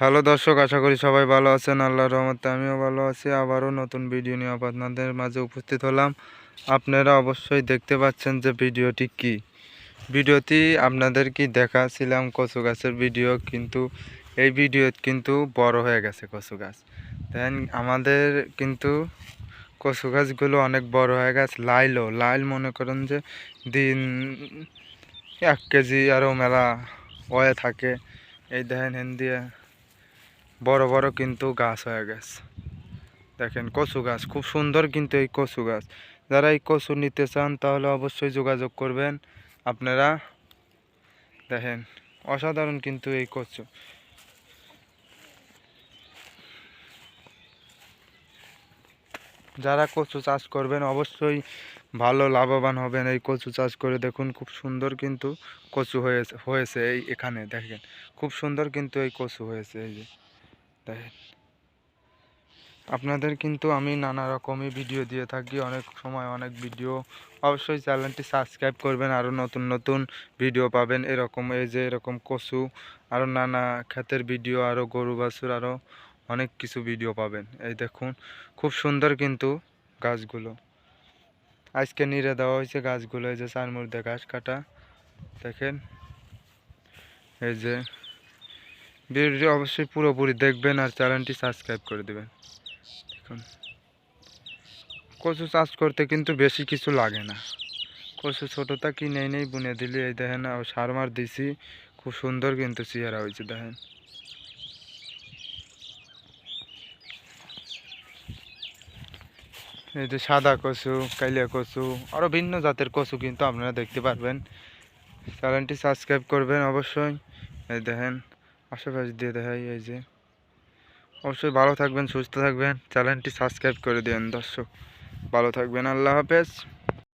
Hello দর্শক, আশা করি সবাই ভালো আছেন। আল্লাহর রহমতে আমিও ভালো আছি। আবারও নতুন ভিডিও নিয়ে আপনাদের মাঝে উপস্থিত হলাম। আপনারা অবশ্যই দেখতে পাচ্ছেন যে ভিডিওটি কি। ভিডিওটি আপনাদের কি দেখাছিলাম কচু গাছের ভিডিও কিন্তু এই ভিডিও কিন্তু বড় হয়ে গেছে কচু গাছ। দেন আমাদের কিন্তু কচু গাছগুলো অনেক বড় হয়ে গেছে, লাইলও। লাইল মনে করেন যে দিন এক কেজি আরও মেলা হয়ে থাকে। এই দেখেন, হেন দিয়ে বড় বড় কিন্তু গাছ হয়ে গেছে। দেখেন কচু গাছ, খুব সুন্দর কিন্তু এই কচু গাছ। যারা এই কচু নিতে চান তাহলে অবশ্যই যোগাযোগ করবেন। আপনারা দেখেন, অসাধারণ কিন্তু এই কচু। যারা কচু চাষ করবেন অবশ্যই ভালো লাভবান হবেন এই কচু চাষ করে। দেখুন খুব সুন্দর কিন্তু কচু হয়েছে হয়েছে এই এখানে, দেখেন। খুব সুন্দর কিন্তু এই কচু হয়েছে এই যে। দেখেন আপনাদের কিন্তু আমি নানা রকমই ভিডিও দিয়ে থাকি, অনেক সময় অনেক ভিডিও অবশ্যই চ্যানেলটি সাবস্ক্রাইব করবেন আরও নতুন নতুন ভিডিও পাবেন। এরকম এই যে এরকম কচু আরও নানা ক্ষেতের ভিডিও আরও গরু, বাছুর আরও অনেক কিছু ভিডিও পাবেন। এই দেখুন, খুব সুন্দর কিন্তু গাছগুলো। আজকে নিড়ে দেওয়া হয়েছে গাছগুলো, এই যে চার মধ্যে ঘাস কাটা। দেখেন, এই যে ভিডিওটি অবশ্যই পুরোপুরি দেখবেন আর চ্যানেলটি সাবস্ক্রাইব করে দেবেন। দেখুন। কচু চাষ করতে কিন্তু বেশি কিছু লাগে না। কচু ছোটোটা কিনে নেই বুনে দিলি, এই দেখেন সার মার দিছি, খুব সুন্দর কিন্তু চেহারা হয়েছে, দেখেন। এই যে সাদা কচু, কালিয়া কচু আরও ভিন্ন জাতের কচু কিন্তু আপনারা দেখতে পারবেন। চ্যানেলটি সাবস্ক্রাইব করবেন অবশ্যই, এই দেখেন। আশেপাশে দিয়ে দেখাই, এই যে। অবশ্যই ভালো থাকবেন, সুস্থ থাকবেন। চ্যানেলটি সাবস্ক্রাইব করে দেন, দর্শক। ভালো থাকবেন, আল্লাহ হাফেজ।